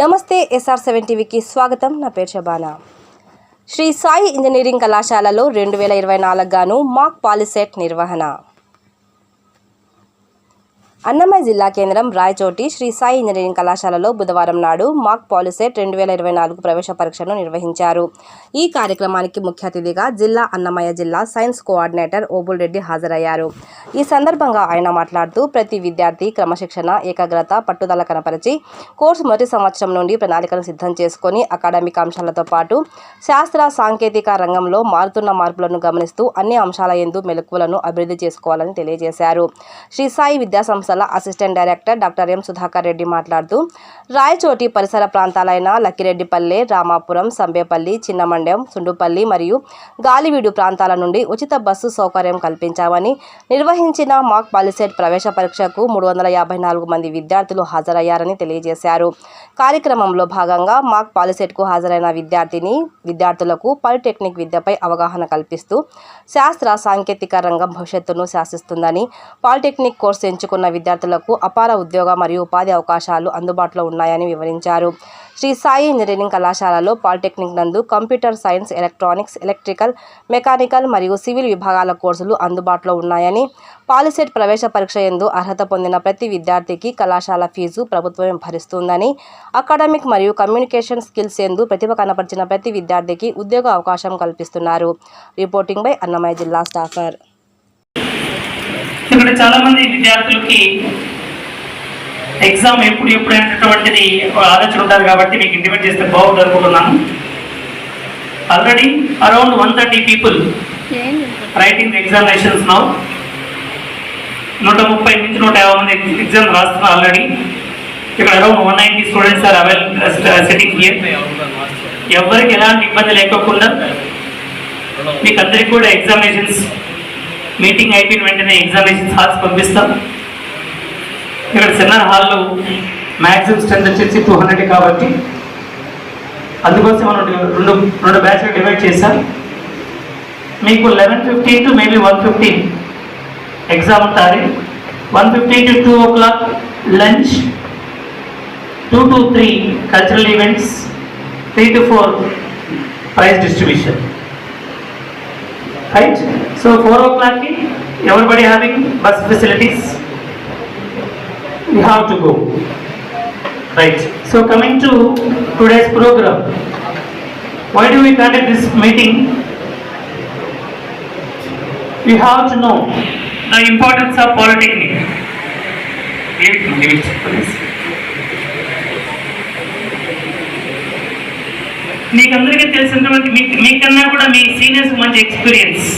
నమస్తే SR seven టీవీకి స్వాగతం. నా పేరు షబానా. శ్రీ సాయి ఇంజనీరింగ్ కళాశాలలో రెండు వేల ఇరవై నాలుగు గాను మాక్ పాలిసెట్ నిర్వహణ. అన్నమయ్య జిల్లా కేంద్రం రాయచోటి శ్రీ సాయి ఇంజనీరింగ్ కళాశాలలో బుధవారం నాడు మాక్ పాలిసెట్ రెండు వేల ఇరవై నాలుగు ప్రవేశ పరీక్షను నిర్వహించారు. ఈ కార్యక్రమానికి ముఖ్య అతిథిగా జిల్లా అన్నమయ్య జిల్లా సైన్స్ కోఆర్డినేటర్ ఓబుల్ రెడ్డి హాజరయ్యారు. ఈ సందర్భంగా ఆయన మాట్లాడుతూ ప్రతి విద్యార్థి క్రమశిక్షణ ఏకాగ్రత పట్టుదల కనపరిచి కోర్సు మొదటి సంవత్సరం నుండి ప్రణాళికను సిద్ధం చేసుకొని అకాడమిక్ అంశాలతో పాటు శాస్త్ర సాంకేతిక రంగంలో మారుతున్న మార్పులను గమనిస్తూ అన్ని అంశాల ఎందు మెలకువలను అభివృద్ధి చేసుకోవాలని తెలియజేశారు. శ్రీ సాయి విద్యా సంస్థల assistant director doctor M Sudhakar Reddy మాట్లాడుతూ రాయచోటి పరిసర ప్రాంతాలైన లక్కిరెడ్డిపల్లె రామాపురం సంబేపల్లి చిన్నమండ్యం సుండుపల్లి మరియు గాలివీడు ప్రాంతాల నుండి ఉచిత బస్సు సౌకర్యం కల్పించామని నిర్వహించిన మాక్ పాలిసెట్ ప్రవేశ పరీక్షకు మూడు వందల యాభై నాలుగు మంది విద్యార్థులు హాజరయ్యారని తెలియజేశారు. కార్యక్రమంలో భాగంగా మాక్ పాలిసెట్కు హాజరైన విద్యార్థిని విద్యార్థులకు పాలిటెక్నిక్ విద్యపై అవగాహన కల్పిస్తూ శాస్త్ర సాంకేతిక రంగం భవిష్యత్తును శాసిస్తుందని పాలిటెక్నిక్ కోర్సు ఎంచుకున్న విద్యార్థులకు అపార ఉద్యోగ మరియు ఉపాధి అవకాశాలు అందుబాటులో ఉన్నాయని వివరించారు. శ్రీ సాయి ఇంజనీరింగ్ కళాశాలలో పాలిటెక్నిక్ నందు computer science electronics electrical mechanical మరియు సివిల్ విభాగాల కోర్సులు అందుబాటులో ఉన్నాయని పాలిసెట్ ప్రవేశ పరీక్ష ఎందు అర్హత పొందిన ప్రతి విద్యార్థికి కళాశాల ఫీజు ప్రభుత్వం భరిస్తుందని అకాడమిక్ మరియు కమ్యూనికేషన్ స్కిల్స్ ఎందు ప్రతిభ కనపరిచిన ప్రతి విద్యార్థికి ఉద్యోగ అవకాశం కల్పిస్తున్నారు. రిపోర్టింగ్ బై అన్నమయ్య జిల్లా స్టాఫర్. ఇక్కడ చాలా మంది విద్యార్థులకి ఎగ్జామ్ ఎప్పుడు ఎప్పుడు అనేటటువంటిది ఆలోచన ఉంటారు కాబట్టి మీకు ఇంటిమేట్ చేస్తే బాగుంది అనుకుంటున్నాను. Already around one thirty people writing examinations now నూట ముప్పై నుంచి నూట యాభై మంది ఎగ్జామ్ రాస్తున్నారు ఆల్రెడీ ఇక్కడ around one ninety students are avail setting here ఎవరికి ఎలాంటి ఇబ్బంది లేకోకుండా మీకు అందరికీ కూడా ఎగ్జామినేషన్స్ మీటింగ్ అయిపోయిన వెంటనే ఎగ్జామినేషన్ హాల్స్ పంపిస్తాం. ఇక్కడ సెమినార్ హాల్లో మ్యాక్సిమం స్ట్రెంత్ వచ్చేసి టూ హండ్రెడ్ కాబట్టి అందుకోసం మనం రెండు రెండు బ్యాచ్లు డివైడ్ చేశాం. మీకు eleven fifteen to maybe one fifteen exam ఉంటుంది. One fifteen to two o'clock lunch two to three cultural events three to four prize distribution right so four ఓ క్లాక్కి everybody having bus facilities you have to go right so coming to today's programme why do we conduct this meeting you have to know the importance of polytechnic మీకందరికీ తెలిసినటువంటి మీకన్నా కూడా మీ seniors మంచి experience